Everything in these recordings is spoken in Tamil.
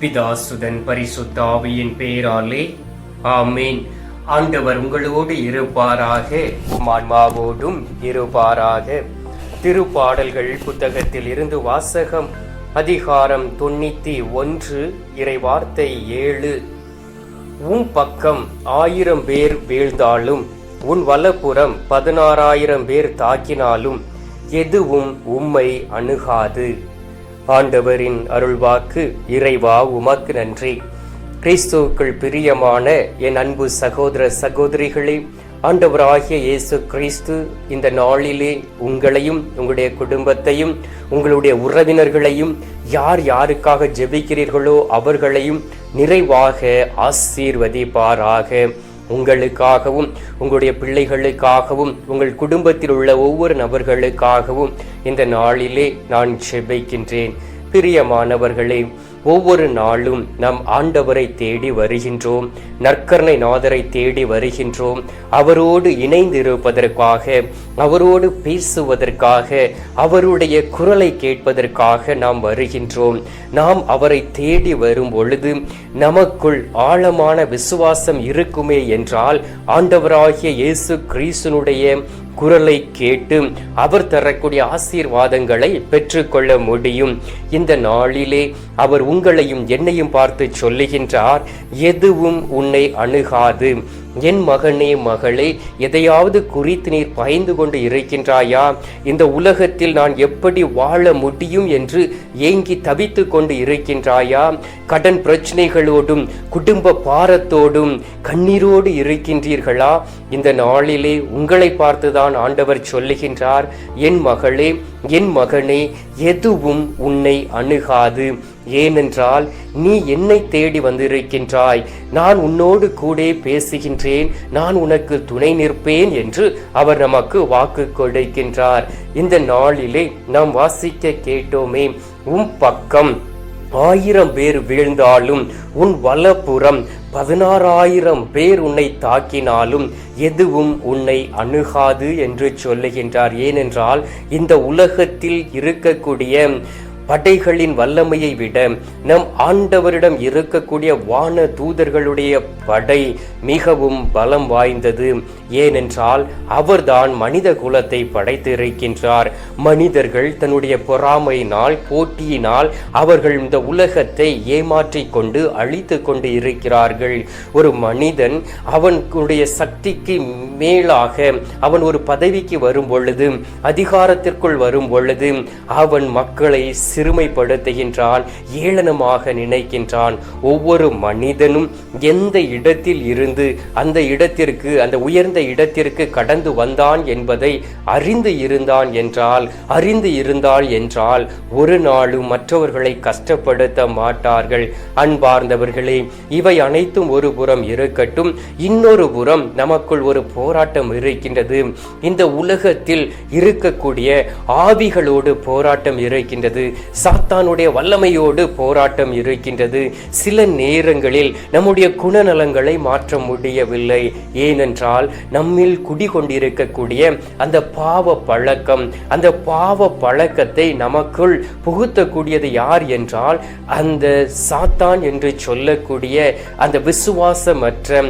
பிதாசுதன் பரிசுத்த ஆவியின் பெயராலே ஆமீன். ஆண்டவர் உங்களோடு இருப்பாராக மான்மாவோடும் இருப்பாராக. திருப்பாடல்கள் புத்தகத்தில் இருந்து வாசகம் அதிகாரம் தொண்ணூத்தி ஒன்று இறைவார்த்தை ஏழு. உன் பக்கம் ஆயிரம் பேர் வீழ்ந்தாலும் உன் வலப்புறம் பதினாறாயிரம் பேர் தாக்கினாலும் எதுவும் உம்மை அணுகாது. ஆண்டவரின் அருள்வாக்கு இறைவா உமக்கு நன்றி. கிறிஸ்துவுக்குள் பிரியமான என் அன்பு சகோதர சகோதரிகளே ஆண்டவராகிய இயேசு கிறிஸ்து இந்த நாளிலே உங்களையும் உங்களுடைய குடும்பத்தையும் உங்களுடைய உறவினர்களையும் யார் யாருக்காக ஜெபிக்கிறீர்களோ அவர்களையும் நிறைவாக ஆசீர்வதிப்பாராக. உங்களுக்காகவும் உங்களுடைய பிள்ளைகளுக்காகவும் உங்கள் குடும்பத்தில் உள்ள ஒவ்வொரு நபர்களுக்காகவும் இந்த நாளிலே நான் செபிக்கின்றேன் பிரியமானவர்களே ஒவ்வொரு நாளும் நம் ஆண்டவரை தேடி வருகின்றோம் நற்கர்ணை நாதரை தேடி வருகின்றோம். அவரோடு இணைந்திருப்பதற்காக அவரோடு பேசுவதற்காக அவருடைய குரலை கேட்பதற்காக நாம் வருகின்றோம். நாம் அவரை தேடி வரும் பொழுது நமக்குள் ஆழமான விசுவாசம் இருக்குமே என்றால் ஆண்டவராகிய இயேசு கிறிஸ்துனுடைய குரலை கேட்டு அவர் தரக்கூடிய ஆசீர்வாதங்களை பெற்றுக்கொள்ள முடியும். இந்த நாளிலே அவர் உங்களையும் என்னையும் பார்த்து சொல்லுகின்றார் எதுவும் உன்னை அணுகாது. என் மகனே மகளே எதையாவது குறித்து நீர் பயந்து கொண்டு இருக்கின்றாயா? இந்த உலகத்தில் நான் எப்படி வாழ முடியும் என்று ஏங்கி தவித்து கொண்டு இருக்கின்றாயா? கடன் பிரச்சனைகளோடும் குடும்ப பாரத்தோடும் கண்ணீரோடு இருக்கின்றீர்களா? இந்த நாளிலே உங்களை பார்த்துதான் ஆண்டவர் சொல்லுகின்றார். என் மகளே என் மகனே எதுவும் உன்னை அணுகாது. ஏனென்றால் நீ என்னை தேடி வந்திருக்கின்றாய். நான் உன்னோடு கூட பேசுகின்றேன். நான் உனக்கு துணை நிற்பேன் என்று அவர் நமக்கு வாக்கு கொடுக்கின்றார். இந்த நாளிலே நாம் வாசிக்க கேட்டோமே உம் பக்கம் ஆயிரம் பேர் வீழ்ந்தாலும் உன் வலப்புறம் பதினாறாயிரம் பேர் உன்னை தாக்கினாலும் எதுவும் உன்னை அணுகாது என்று சொல்லுகின்றார். ஏனென்றால் இந்த உலகத்தில் இருக்கக்கூடிய படைகளின் வல்லமையை விட நம் ஆண்டவரிடம் இருக்கக்கூடிய வான தூதர்களுடைய படை மிகவும் பலம் வாய்ந்தது. ஏனென்றால் அவர்தான் மனித குலத்தை படைத்திருக்கின்றார். மனிதர்கள் தன்னுடைய பொறாமையினால் போட்டியினால் அவர்கள் இந்த உலகத்தை ஏமாற்றிக் கொண்டு அழித்து கொண்டு இருக்கிறார்கள். ஒரு மனிதன் அவனுடைய சக்திக்கு மேலாக அவன் ஒரு பதவிக்கு வரும் பொழுது அதிகாரத்திற்குள் வரும் பொழுது அவன் மக்களை சிறுமைப்படுத்துகின்றான் ஏளனமாக நினைக்கின்றான். ஒவ்வொரு மனிதனும் எந்த இடத்தில் இருந்து அந்த இடத்திற்கு அந்த உயர்ந்த இடத்திற்கு கடந்து வந்தான் என்பதை அறிந்து இருந்தான் என்றால் அறிந்து இருந்தால் என்றால் ஒரு நாளும் மற்றவர்களை கஷ்டப்படுத்த மாட்டார்கள். அன்பார்ந்தவர்களே இவை அனைத்தும் ஒரு புறம் இருக்கட்டும். இன்னொரு புறம் நமக்குள் ஒரு போராட்டம் இருக்கின்றது. இந்த உலகத்தில் இருக்கக்கூடிய ஆவிகளோடு போராட்டம் இருக்கின்றது. சாத்தானுடைய வல்லமையோடு போராட்டம் இருக்கின்றது. சில நேரங்களில் நம்முடைய குணநலங்களை மாற்ற முடியவில்லை. ஏனென்றால் நம்மில் குடிகொண்டிருக்கக்கூடிய அந்த பாவ பழக்கம் அந்த பாவ பழக்கத்தை நமக்குள் புகுத்தக்கூடியது யார் என்றால் அந்த சாத்தான் என்று சொல்லக்கூடிய அந்த விசுவாசமற்ற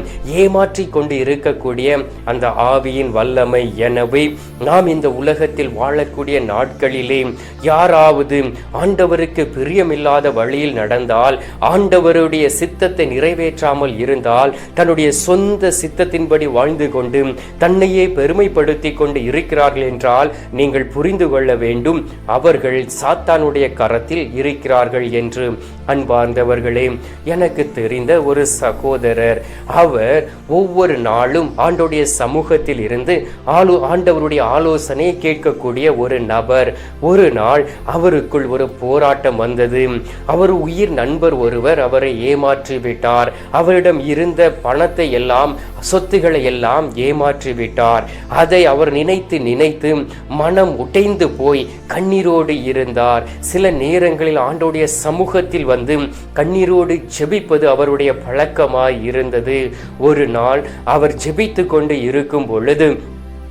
ஏமாற்றி கொண்டு இருக்கக்கூடிய அந்த ஆவியின் வல்லமை எனவே நாம் இந்த உலகத்தில் வாழக்கூடிய நாட்களிலே யாராவது ஆண்டவருக்கு பிரியமில்லாத வழியில் நடந்தால் ஆண்டவருடைய சித்தத்தை நிறைவேற்றாமல் இருந்தால் தன்னுடைய சொந்த சித்தத்தின்படி வாழ்ந்து கொண்டு தன்னையே பெருமைப்படுத்தி கொண்டு இருக்கிறார்கள் என்றால் நீங்கள் புரிந்து கொள்ள வேண்டும் அவர்கள் சாத்தானுடைய கரத்தில் இருக்கிறார்கள் என்று. அன்பார்ந்தவர்களே எனக்கு தெரிந்த ஒரு சகோதரர் அவர் ஒவ்வொரு நாளும் ஆண்டோடைய சமூகத்தில் இருந்து ஆளு ஆண்டவருடைய ஆலோசனை கேட்கக்கூடிய ஒரு நபர். ஒரு நாள் அவருக்குள் ஒரு போராட்டம் வந்தது. அவர் உயிர் நண்பர் ஒருவர் அவரை ஏமாற்றி விட்டார் அவரிடம் இருந்த பணத்தை எல்லாம் சொத்துக்களை எல்லாம் ஏமாற்றி விட்டார் அதை அவர் நினைத்து நினைத்து மனம் உடைந்து போய் கண்ணீரோடு இருந்தார். சில நேரங்களில் ஆண்டோடைய சமூகத்தில் வந்து கண்ணீரோடு ஜெபிப்பது அவருடைய பழக்கமாய் இருந்தது. ஒரு நாள் அவர் ஜெபித்து கொண்டு இருக்கும் பொழுது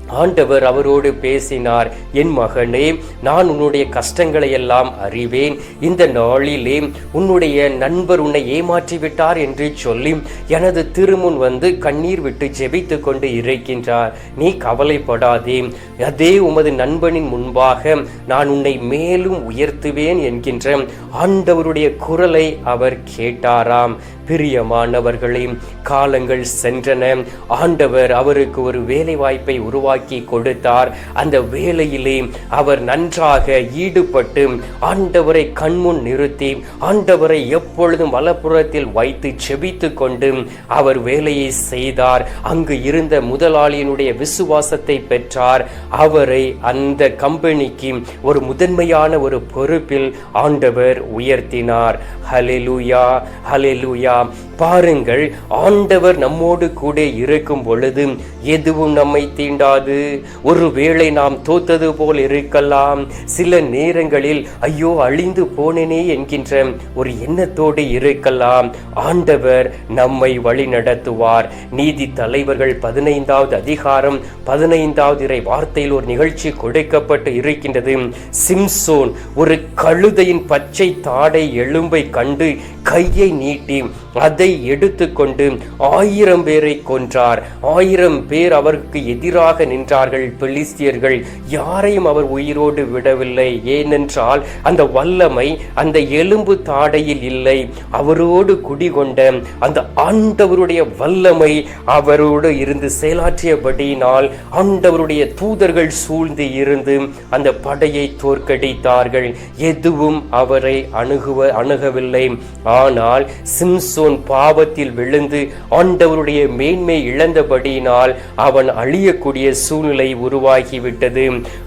ஆண்டவர் அவரோடு பேசினார் என் மகனே நான் உன்னுடைய கஷ்டங்களை எல்லாம் அறிவேன். இந்த நாளிலே உன்னுடைய நண்பர் உன்னை ஏமாற்றி விட்டார் என்று சொல்லி எனது திருமுன் வந்து கண்ணீர் விட்டு ஜெபித்து கொண்டு இருக்கின்றார். நீ கவலைப்படாதே. அதே உமது நண்பனின் முன்பாக நான் உன்னை மேலும் உயர்த்துவேன் என்கின்ற ஆண்டவருடைய குரலை அவர் கேட்டாராம். பிரியமானவர்களே காலங்கள் சென்றன. ஆண்டவர் அவருக்கு ஒரு வேலை வாய்ப்பை உருவாக்கி கொடுத்தார். அந்த வேலையிலே அவர் நன்றாக ஈடுபட்டு ஆண்டவரை கண்முன் நிறுத்தி ஆண்டவரை எப்பொழுதும் வலப்புறத்தில் வைத்து செபித்து கொண்டு அவர் வேலையை செய்தார். அங்கு இருந்த முதலாளியினுடைய விசுவாசத்தை பெற்றார். அவரை அந்த கம்பெனிக்கு ஒரு முதன்மையான ஒரு பொறுப்பில் ஆண்டவர் உயர்த்தினார். ஹலெலுயா ஹலெலுயா பாருங்கள் ஆண்டவர் நம்மோடு கூட இருக்கும் பொழுது எதுவும் நம்மை தீண்டாது. ஒருவேளை நாம் தோத்தது போல் இருக்கலாம். சில நேரங்களில் ஐயோ அழிந்து போனேனே என்கின்ற ஒரு எண்ணத்தோடு இருக்கலாம். ஆண்டவர் நம்மை வழி நடத்துவார். நீதி தலைவர்கள் பதினைந்தாவது அதிகாரம் பதினைந்தாவது இறை வார்த்தையில் ஒரு நிகழ்ச்சி கொடுக்கப்பட்டு இருக்கின்றது. சிம்சோன் ஒரு கழுதையின் பச்சை தாடை எலும்பை கண்டு கையை நீட்டி அதை எடுத்துக்கொண்டு ஆயிரம் பேரை கொன்றார். ஆயிரம் பேர் அவருக்கு எதிராக நின்றார்கள். பெலிஸ்தியர்கள் யாரையும் அவர் உயிரோடு விடவில்லை. ஏனென்றால் அந்த வல்லமை அந்த எலும்பு தாடையில் இல்லை. அவரோடு குடிகொண்ட அந்த ஆண்டவருடைய வல்லமை அவரோடு இருந்து செயலாற்றியபடியினால் ஆண்டவருடைய தூதர்கள் சூழ்ந்து இருந்து அந்த படையை தோற்கடித்தார்கள். எதுவும் அவரை அணுகுவ அணுகவில்லை. ஆனால் சிம்சோன் பாவத்தில் விழுந்து ஆண்டவருடைய மேன்மை இழந்தபடியினால் அவன் அழியக்கூடிய சூழ்நிலை உருவாகிவிட்டது.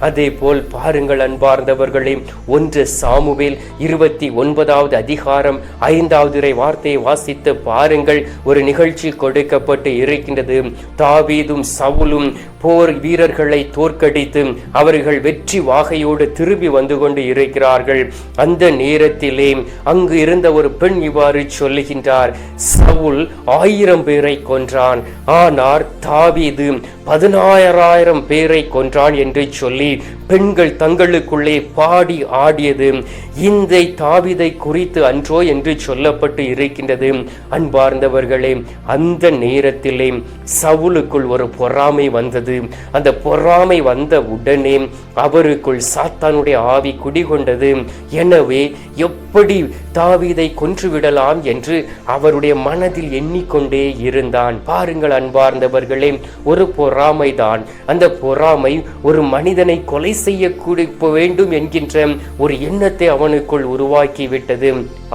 அதே போல் பாருங்கள் அன்பார்ந்தவர்களே ஒன்று சாமுவேல் இருபத்தி ஒன்பதாவது அதிகாரம் ஐந்தாவது இறை வார்த்தையை வாசித்து பாருங்கள். ஒரு நிகழ்ச்சி கொடுக்கப்பட்டு இருக்கின்றது. தாவீதும் சவுலும் போர் வீரர்களை தோற்கடித்து அவர்கள் வெற்றி வாகையோடு திரும்பி வந்து கொண்டு இருக்கிறார்கள். அந்த நேரத்திலே அங்கு இருந்த ஒரு பெண் இவ்வாறு சொல்லுகின்றார் சவுல் ஆயிரம் பேரை கொன்றான். ஆனால் தாவீது பதினாயிரம் பேரை கொன்றான் என்று சொல்லி பெண்கள் தங்களுக்குள்ளே பாடி ஆடியது. இந்த தாவிதை குறித்து அன்றோ என்று சொல்லப்பட்டு இருக்கின்றது. அன்பார்ந்தவர்களே அந்த நேரத்திலே சவுலுக்குள் ஒரு பொறாமை வந்தது. அந்த பொறாமை வந்த உடனே அவருக்குள் சாத்தானுடைய ஆவி குடிகொண்டது. எனவே எப்படி தாவீதை கொன்றுவிடலாம் என்று அவருடைய மனதில் எண்ணிக்கொண்டே இருந்தான். பாருங்கள் அன்பார்ந்தவர்களே ஒரு பொறாமைதான். அந்த பொறாமை ஒரு மனிதனை கொலை செய்யக்கூடிய வேண்டும் என்கின்ற ஒரு எண்ணத்தை அவனுக்குள் உருவாக்கிவிட்டது.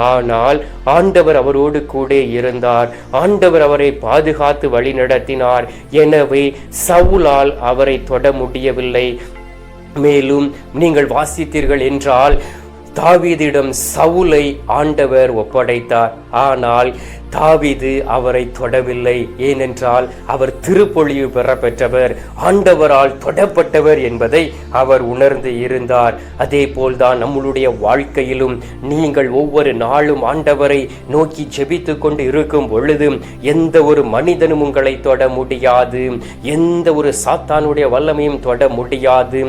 ஆனால் ஆண்டவர் அவரோடு கூட இருந்தார். ஆண்டவர் அவரை பாதுகாத்து வழி நடத்தினார் எனவே சவுலால் அவரை தொட முடியவில்லை. மேலும் நீங்கள் வாசித்தீர்கள் என்றால் தாவீதிடம் சவுலை ஆண்டவர் ஒப்படைத்தார். ஆனால் தாவிது அவரை தொடவில்லை. ஏனென்றால் அவர் திருப்பொழிவு பெற பெற்றவர் ஆண்டவரால் தொடப்பட்டவர் என்பதை அவர் உணர்ந்து இருந்தார். அதே போல்தான் நம்மளுடைய வாழ்க்கையிலும் நீங்கள் ஒவ்வொரு நாளும் ஆண்டவரை நோக்கி ஜெபித்து கொண்டு இருக்கும் பொழுது எந்த ஒரு மனிதனும் உங்களை தொட முடியாது. எந்த ஒரு சாத்தானுடைய வல்லமையும் தொட முடியாது.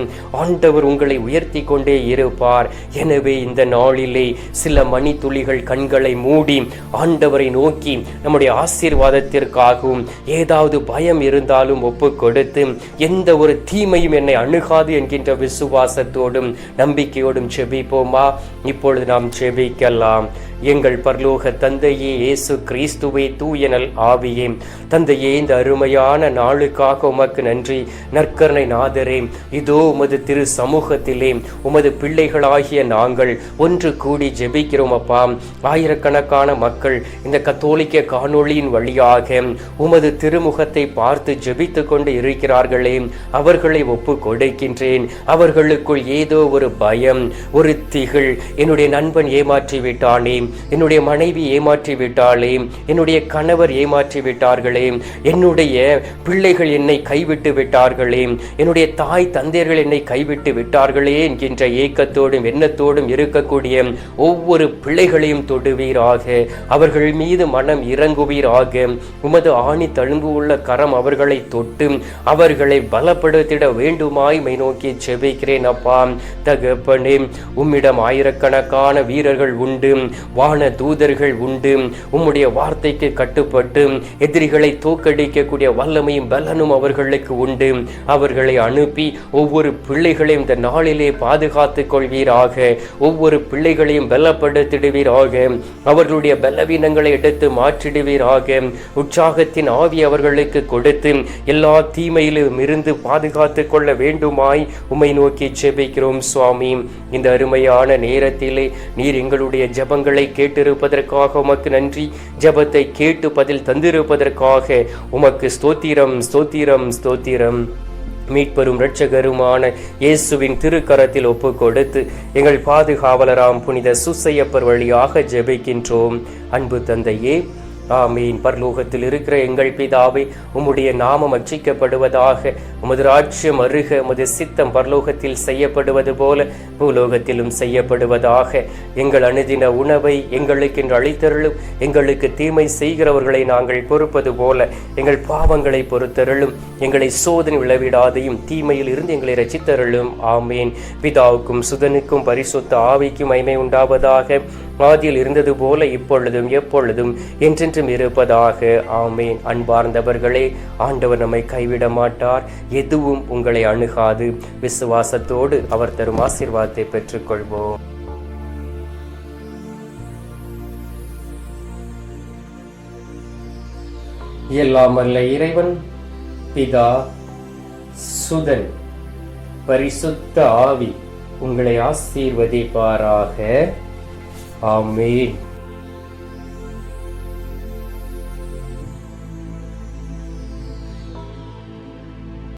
ஆண்டவர் உங்களை உயர்த்தி கொண்டே இருப்பார். எனவே இந்த நாளிலே சில மணித்துளிகள் கண்களை மூடி ஆண்டவரை நோக்கி நோக்கி நம்முடைய ஆசீர்வாதத்திற்காகவும் ஏதாவது பயம் இருந்தாலும் ஒப்பு கொடுத்து எந்த ஒரு தீமையும் என்னை அணுகாது என்கின்ற விசுவாசத்தோடும் நம்பிக்கையோடும் செபிப்போமா? இப்பொழுது நாம் செபிக்கலாம். எங்கள் பரலோக தந்தையே இயேசு கிறிஸ்துவே தூயனல் ஆவியே. தந்தையே இந்த அருமையான நாளுக்காக உமக்கு நன்றி. நற்கரணை நாதரே இதோ உமது திரு சமூகத்திலே உமது பிள்ளைகளாகிய நாங்கள் ஒன்று கூடி ஜெபிக்கிறோம் அப்பா. ஆயிரக்கணக்கான மக்கள் இந்த கத்தோலிக்க காணொளியின் வழியாக உமது திருமுகத்தை பார்த்து ஜெபித்து கொண்டு இருக்கிறார்களே அவர்களை ஒப்பு கொடுக்கின்றேன். அவர்களுக்குள் ஏதோ ஒரு பயம் ஒரு திகில் என்னுடைய நண்பன் ஏமாற்றி விட்டானே என்னுடைய மனைவி ஏமாற்றி விட்டாளே என்னுடைய கணவர் ஏமாற்றி விட்டார்களே என்னுடைய பிள்ளைகள் என்னை கைவிட்டு விட்டார்களே என்னுடைய தாய் தந்தையர்கள் என்னை கைவிட்டு விட்டார்களே என்கின்ற ஏக்கத்தோடும் எண்ணத்தோடும் இருக்கக்கூடிய ஒவ்வொரு பிள்ளைகளையும் தொடுவீராக. அவர்கள் மீது மனம் இறங்குவீர் ஆக உமது ஆணி தழும்பு உள்ள கரம் அவர்களை தொட்டு அவர்களை பலப்படுத்திட வேண்டுமாய் மை நோக்கி செபிக்கிறேன் அப்பா. தகப்பனே உம்மிடம் ஆயிரக்கணக்கான வீரர்கள் உண்டு வான தூதர்கள் உண்டு. உம்முடைய வார்த்தைக்கு கட்டுப்பட்டு எதிரிகளை தோக்கடிக்கக்கூடிய வல்லமையும் பலனும் அவர்களுக்கு உண்டு. அவர்களை அனுப்பி ஒவ்வொரு பிள்ளைகளையும் இந்த நாளிலே பாதுகாத்துக் கொள்வீராக. ஒவ்வொரு பிள்ளைகளையும் பலப்படுத்திடுவீராக. அவர்களுடைய பலவீனங்களை எடுத்து மாற்றிடுவீராக. உற்சாகத்தின் ஆவி அவர்களுக்கு கொடுத்து எல்லா தீமையிலும் இருந்து பாதுகாத்து கொள்ள வேண்டுமாய் உம்மை நோக்கி ஜெபிக்கிறோம் சுவாமி. இந்த அருமையான நேரத்திலே நீர் எங்களுடைய ஜெபங்களை கேட்டிருப்பதற்காக உமக்கு நன்றி. ஜெபத்தை கேட்டு பதில் தந்திருப்பதற்காக உமக்கு ஸ்தோத்திரம் ஸ்தோத்திரம் ஸ்தோத்திரம். மீட்பெரும் இரட்சகருமான இயேசுவின் திருக்கரத்தில் ஒப்பு கொடுத்து எங்கள் பாதுகாவலராம் புனித சுசையப்பர் வழியாக ஜெபிக்கின்றோம். அன்பு தந்தையே ஆமீன். பர்லோகத்தில் இருக்கிற எங்கள் பிதாவை உம்முடைய நாமம் அச்சிக்கப்படுவதாக உமது ராஜ்யம் அருக உமது சித்தம் பர்லோகத்தில் செய்யப்படுவது போல பூலோகத்திலும் செய்யப்படுவதாக. எங்கள் அணுதின உணவை எங்களுக்கு என்று அளித்தருளும். எங்களுக்கு தீமை செய்கிறவர்களை நாங்கள் பொறுப்பது போல எங்கள் பாவங்களை பொறுத்தருளும். எங்களை சோதனை விளைவிடாதையும் தீமையில் இருந்து எங்களை ரசித்தருளும் ஆமேன். பிதாவுக்கும் சுதனுக்கும் பரிசுத்த ஆவிக்கும் மைமை உண்டாவதாக. ஆதியில் இருந்தது போல இப்பொழுதும் எப்பொழுதும் என்றென்றும் இருப்பதாக. ஆமேன். அன்பார்ந்தவர்களே ஆண்டவர் நம்மை கைவிட மாட்டார். எதுவும் உங்களை அணுகாது. விசுவாசத்தோடு அவர் தரும் ஆசீர்வாதத்தை பெற்றுக்கொள்வோம். எல்லாம் அல்ல இறைவன் பிதா சுதன் பரிசுத்த ஆவி உங்களை ஆசீர்வதிப்பாராக. ஆமேன்